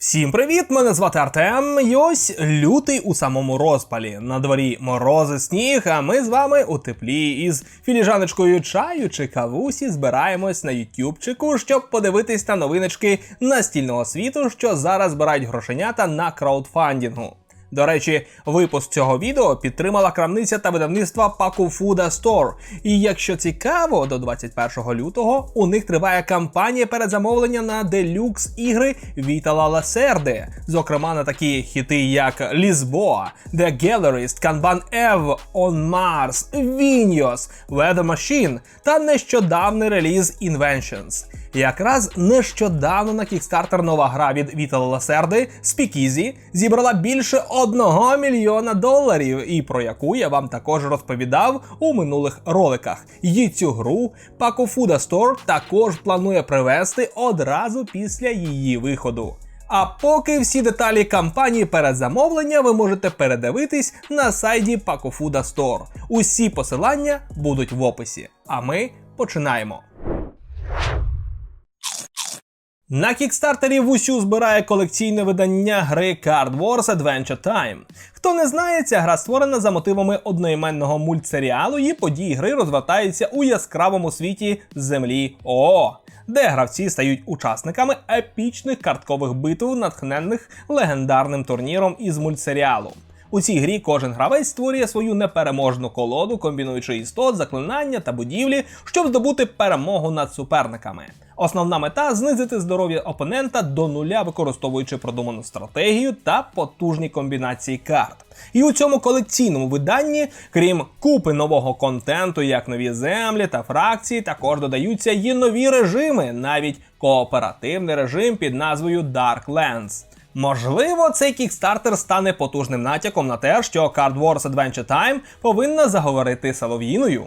Всім привіт! Мене звати Артем. І ось лютий у самому розпалі. На дворі морози, сніг, а ми з вами у теплі із філіжаночкою чаю чи кавусі збираємось на ютюбчику, щоб подивитись на новиночки настільного світу, що зараз збирають грошенята на краудфандингу. До речі, випуск цього відео підтримала крамниця та видавництва Paku Food Store. І якщо цікаво, до 21 лютого у них триває кампанія передзамовлення на делюкс ігри Вітала Ласерди, зокрема на такі хіти, як Лізбоа, The Gallerist, Kanban Ev, On Mars, Vinios, Weather Machine та нещодавний реліз Inventions. Якраз нещодавно на Kickstarter нова гра від Вітала Ласерди Speakeasy зібрала більше одного мільйона доларів, і про яку я вам також розповідав у минулих роликах. І цю гру Food Store також планує привезти одразу після її виходу. А поки всі деталі кампанії передзамовлення ви можете передивитись на сайті Paco Food Store. Усі посилання будуть в описі. А ми починаємо. На кікстартері Вусю збирає колекційне видання гри Card Wars Adventure Time. Хто не знає, ця гра створена за мотивами одноіменного мультсеріалу, і події гри розвертаються у яскравому світі Землі ООО, де гравці стають учасниками епічних карткових битв, натхненних легендарним турніром із мультсеріалу. У цій грі кожен гравець створює свою непереможну колоду, комбінуючи істот, заклинання та будівлі, щоб здобути перемогу над суперниками. Основна мета знизити здоров'я опонента до нуля, використовуючи продуману стратегію та потужні комбінації карт. І у цьому колекційному виданні, крім купи нового контенту, як нові землі та фракції, також додаються і нові режими, навіть кооперативний режим під назвою Dark Lands. Можливо, цей кікстартер стане потужним натяком на те, що Card Wars Adventure Time повинна заговорити солов'їною.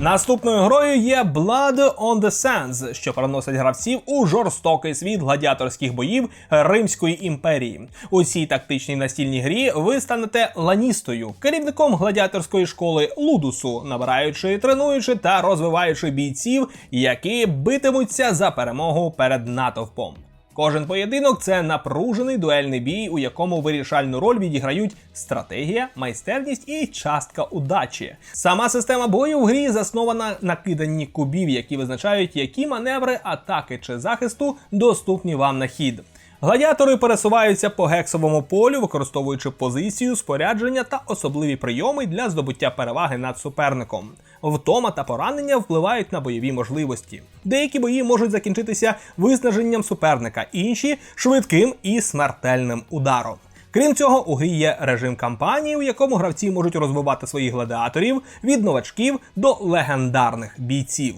Наступною грою є Blood on the Sands, що переносить гравців у жорстокий світ гладіаторських боїв Римської імперії. У цій тактичній настільній грі ви станете ланістою, керівником гладіаторської школи Лудусу, набираючи, тренуючи та розвиваючи бійців, які битимуться за перемогу перед натовпом. Кожен поєдинок це напружений дуельний бій, у якому вирішальну роль відіграють стратегія, майстерність і частка удачі. Сама система бою в грі заснована на киданні кубів, які визначають, які маневри, атаки чи захисту доступні вам на хід. Гладіатори пересуваються по гексовому полю, використовуючи позицію, спорядження та особливі прийоми для здобуття переваги над суперником. Втома та поранення впливають на бойові можливості. Деякі бої можуть закінчитися виснаженням суперника, інші швидким і смертельним ударом. Крім цього, у грі є режим кампанії, у якому гравці можуть розвивати своїх гладіаторів від новачків до легендарних бійців.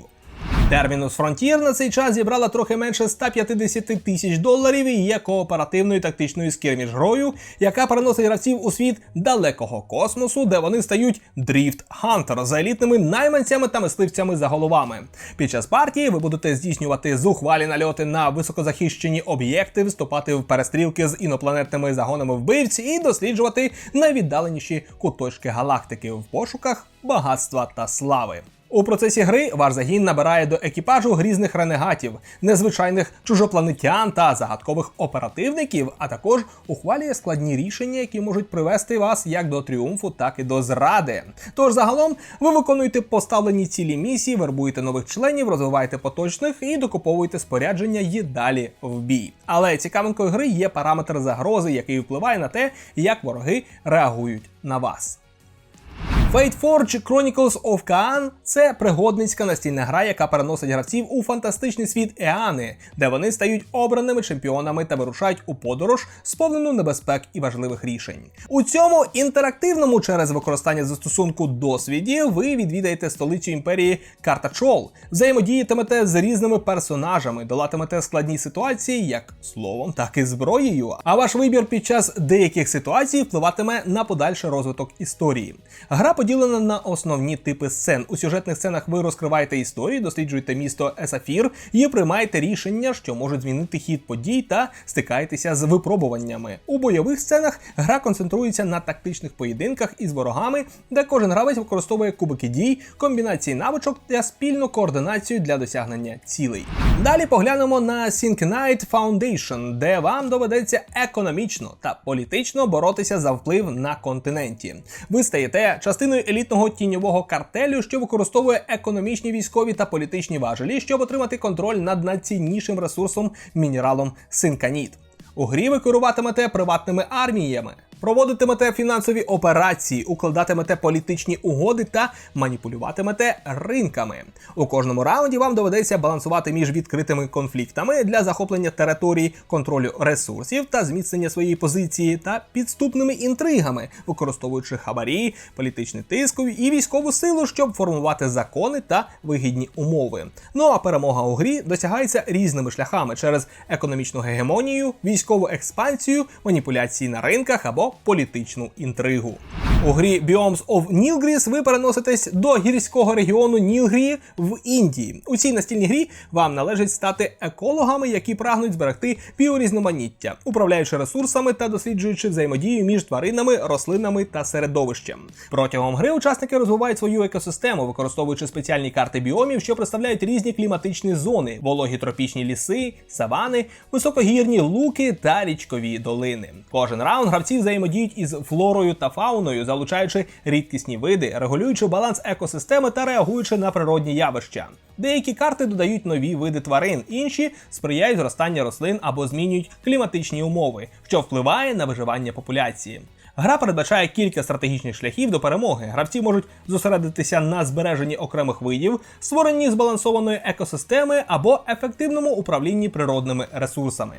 Термінус Frontier на цей час зібрала трохи менше 150 тисяч доларів і є кооперативною тактичною скірміш грою, яка переносить гравців у світ далекого космосу, де вони стають Drift Hunter за елітними найманцями та мисливцями за головами. Під час партії ви будете здійснювати зухвалі нальоти на високозахищені об'єкти, вступати в перестрілки з інопланетними загонами вбивць і досліджувати найвіддаленіші куточки галактики в пошуках багатства та слави. У процесі гри ваш загін набирає до екіпажу грізних ренегатів, незвичайних чужопланетян та загадкових оперативників, а також ухвалює складні рішення, які можуть привести вас як до тріумфу, так і до зради. Тож загалом ви виконуєте поставлені цілі місії, вербуєте нових членів, розвиваєте поточних і докуповуєте спорядження і далі в бій. Але цікавинкою гри є параметр загрози, який впливає на те, як вороги реагують на вас. Fate Forge Chronicles of Kaan – це пригодницька настільна гра, яка переносить гравців у фантастичний світ Еани, де вони стають обраними чемпіонами та вирушають у подорож, сповнену небезпек і важливих рішень. У цьому інтерактивному через використання застосунку досвіді ви відвідаєте столицю імперії Картачол, взаємодіятимете з різними персонажами, долатимете складні ситуації як словом, так і зброєю. А ваш вибір під час деяких ситуацій впливатиме на подальший розвиток історії. Гра поділена на основні типи сцен. У сюжетних сценах ви розкриваєте історію, досліджуєте місто Есафір і приймаєте рішення, що можуть змінити хід подій та стикаєтеся з випробуваннями. У бойових сценах гра концентрується на тактичних поєдинках із ворогами, де кожен гравець використовує кубики дій, комбінації навичок та спільну координацію для досягнення цілей. Далі поглянемо на Sync Knight Foundation, де вам доведеться економічно та політично боротися за вплив на континенті. Ви стаєте частиною елітного тіньового картелю, що використовує економічні військові та політичні важелі, щоб отримати контроль над найціннішим ресурсом мінералом синканіт. У грі ви керуватимете приватними арміями. Проводитимете фінансові операції, укладатимете політичні угоди та маніпулюватимете ринками. У кожному раунді вам доведеться балансувати між відкритими конфліктами для захоплення територій, контролю ресурсів та зміцнення своєї позиції та підступними інтригами, використовуючи хабарі, політичний тиск і військову силу, щоб формувати закони та вигідні умови. Ну а перемога у грі досягається різними шляхами через економічну гегемонію, військову експансію, маніпуляції на ринках або політичну інтригу. У грі Biomes of Nilgris ви переноситесь до гірського регіону Нілгрі в Індії. У цій настільній грі вам належить стати екологами, які прагнуть зберегти біорізноманіття, управляючи ресурсами та досліджуючи взаємодію між тваринами, рослинами та середовищем. Протягом гри учасники розвивають свою екосистему, використовуючи спеціальні карти біомів, що представляють різні кліматичні зони: вологі тропічні ліси, савани, високогірні луки та річкові долини. Кожен раунд гравці взаємодіють із флорою та фауною, залучаючи рідкісні види, регулюючи баланс екосистеми та реагуючи на природні явища. Деякі карти додають нові види тварин, інші сприяють зростанню рослин або змінюють кліматичні умови, що впливає на виживання популяції. Гра передбачає кілька стратегічних шляхів до перемоги. Гравці можуть зосередитися на збереженні окремих видів, створенні збалансованої екосистеми або ефективному управлінні природними ресурсами.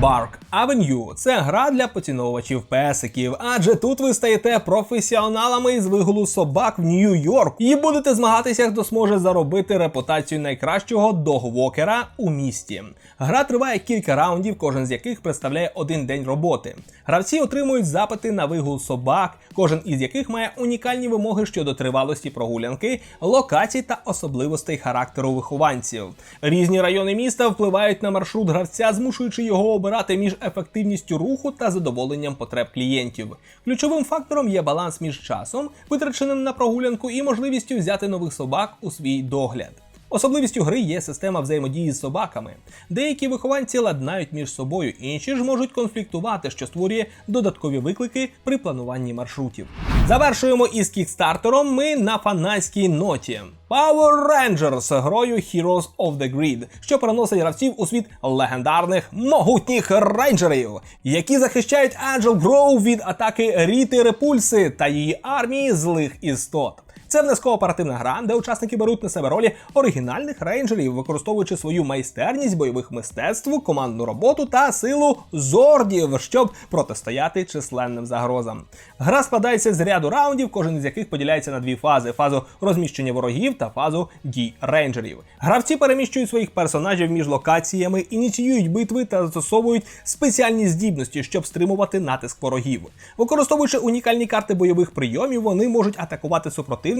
Bark Avenue – це гра для поціновувачів песиків, адже тут ви стаєте професіоналами із вигулу собак в Нью-Йорк і будете змагатися, хто зможе заробити репутацію найкращого догвокера у місті. Гра триває кілька раундів, кожен з яких представляє один день роботи. Гравці отримують запити на вигул собак, кожен із яких має унікальні вимоги щодо тривалості прогулянки, локацій та особливостей характеру вихованців. Різні райони міста впливають на маршрут гравця, змушуючи його обирати між ефективністю руху та задоволенням потреб клієнтів. Ключовим фактором є баланс між часом, витраченим на прогулянку, і можливістю взяти нових собак у свій догляд. Особливістю гри є система взаємодії з собаками. Деякі вихованці ладнають між собою, інші ж можуть конфліктувати, що створює додаткові виклики при плануванні маршрутів. Завершуємо із кікстартером ми на фанатській ноті. Power Rangers грою Heroes of the Grid, що переносить гравців у світ легендарних могутніх рейнджерів, які захищають Angel Grove від атаки Ріти Репульси та її армії злих істот. Це внескооперативна гра, де учасники беруть на себе ролі оригінальних рейнджерів, використовуючи свою майстерність бойових мистецтв, командну роботу та силу зордів, щоб протистояти численним загрозам. Гра складається з ряду раундів, кожен із яких поділяється на дві фази: фазу розміщення ворогів та фазу дій рейнджерів. Гравці переміщують своїх персонажів між локаціями, ініціюють битви та застосовують спеціальні здібності, щоб стримувати натиск ворогів. Використовуючи унікальні карти бойових прийомів, вони можуть атакувати супротивників,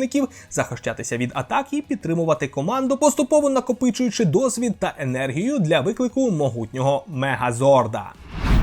захищатися від атак і підтримувати команду, поступово накопичуючи досвід та енергію для виклику могутнього мегазорда.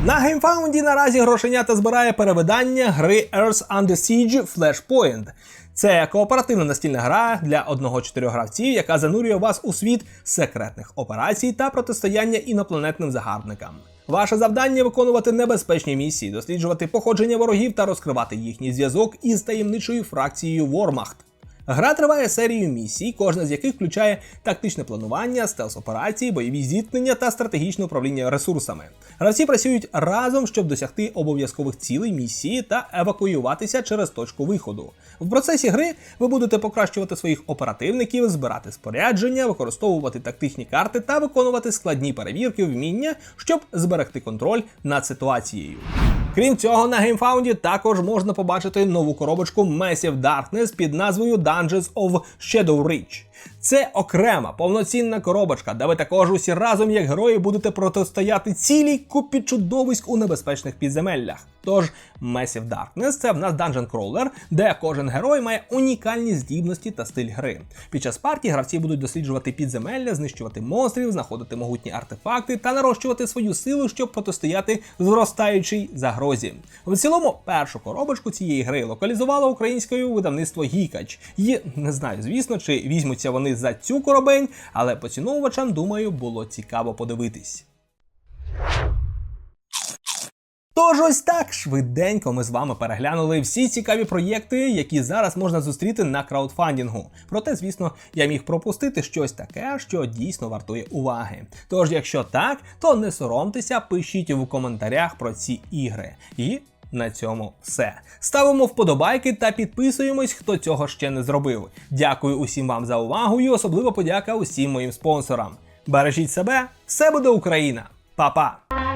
На геймфаунді наразі грошенята збирає перевидання гри Earth Under Siege Flashpoint. Це кооперативна настільна гра для одного-чотирьох гравців, яка занурює вас у світ секретних операцій та протистояння інопланетним загарбникам. Ваше завдання виконувати небезпечні місії, досліджувати походження ворогів та розкривати їхній зв'язок із таємничою фракцією Вормахт. Гра триває серією місій, кожна з яких включає тактичне планування, стелс-операції, бойові зіткнення та стратегічне управління ресурсами. Гравці працюють разом, щоб досягти обов'язкових цілей місії та евакуюватися через точку виходу. В процесі гри ви будете покращувати своїх оперативників, збирати спорядження, використовувати тактичні карти та виконувати складні перевірки вміння, щоб зберегти контроль над ситуацією. Крім цього, на геймфаунді також можна побачити нову коробочку Massive Darkness під назвою Dungeons of Shadow Reach. Це окрема повноцінна коробочка, де ви також усі разом, як герої, будете протистояти цілій купі чудовиськ у небезпечних підземеллях. Тож Massive Darkness це в нас Dungeon Crawler, де кожен герой має унікальні здібності та стиль гри. Під час партії гравці будуть досліджувати підземелля, знищувати монстрів, знаходити могутні артефакти та нарощувати свою силу, щоб протистояти зростаючій загрозі. В цілому, першу коробочку цієї гри локалізувало українське видавництво Гікач. І не знаю, звісно, чи візьмуться вони за цю коробень, але поціновувачам, думаю, було цікаво подивитись. Тож ось так швиденько ми з вами переглянули всі цікаві проєкти, які зараз можна зустріти на краудфандингу. Проте, звісно, я міг пропустити щось таке, що дійсно вартує уваги. Тож, якщо так, то не соромтеся, пишіть у коментарях про ці ігри. І на цьому все. Ставимо вподобайки та підписуємось, хто цього ще не зробив. Дякую усім вам за увагу і особливо подяка усім моїм спонсорам. Бережіть себе, все буде Україна! Па-па!